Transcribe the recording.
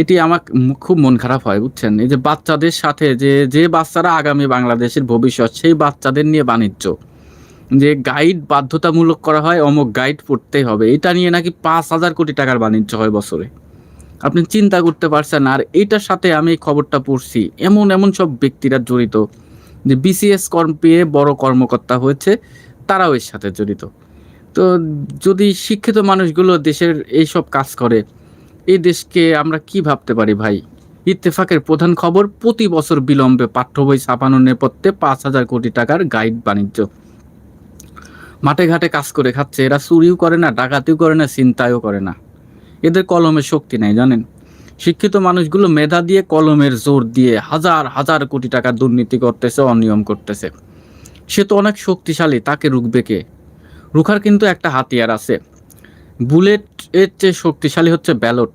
এটি আমার খুব মন খারাপ হয়, বুঝছেন? এই যে বাচ্চাদের সাথে যে যে বাচ্চারা আগামী বাংলাদেশের ভবিষ্যৎ, সেই বাচ্চাদের নিয়ে বাণিজ্য। যে গাইড বাধ্যতামূলক করা হয়, অমুক গাইড পড়তেই হবে। এটা নিয়ে নাকি পাঁচ হাজার কোটি টাকার বাণিজ্য হয় বছরে। আপনি চিন্তা করতে পারছেন আর এইটার সাথে আমি এই খবরটা পড়ছি। এমন এমন সব ব্যক্তিরা জড়িত, যে বিসিএস পেয়ে বড় কর্মকর্তা হয়েছে, তারাও এর সাথে জড়িত। তো যদি শিক্ষিত মানুষগুলো দেশের এই সব কাজ করে এই দেশকে আমরা কি ভাবতে পারি ভাই? ইত্তেফাকের প্রধান খবর, প্রতি বছর বিলম্বে পাঠ্য বই ছাপানোর নেপথ্যে পাঁচ হাজার কোটি টাকার গাইড বাণিজ্য। মাঠে ঘাটে কাজ করে খাচ্ছে, এরা চুরিও করে না, ডাকাতিও করে না চিন্তায়ও করে না। এদের কলমের শক্তি নাই, জানেন? শিক্ষিত মানুষগুলো মেধা দিয়ে কলমের জোর দিয়ে হাজার হাজার কোটি টাকা দুর্নীতি করতেছে, অনিয়ম করতেছে। সে তো অনেক শক্তিশালী, তাকে রুখবে কে? রুখার কিন্তু একটা হাতিয়ার আছে। বুলেট এর চেয়ে শক্তিশালী হচ্ছে ব্যালট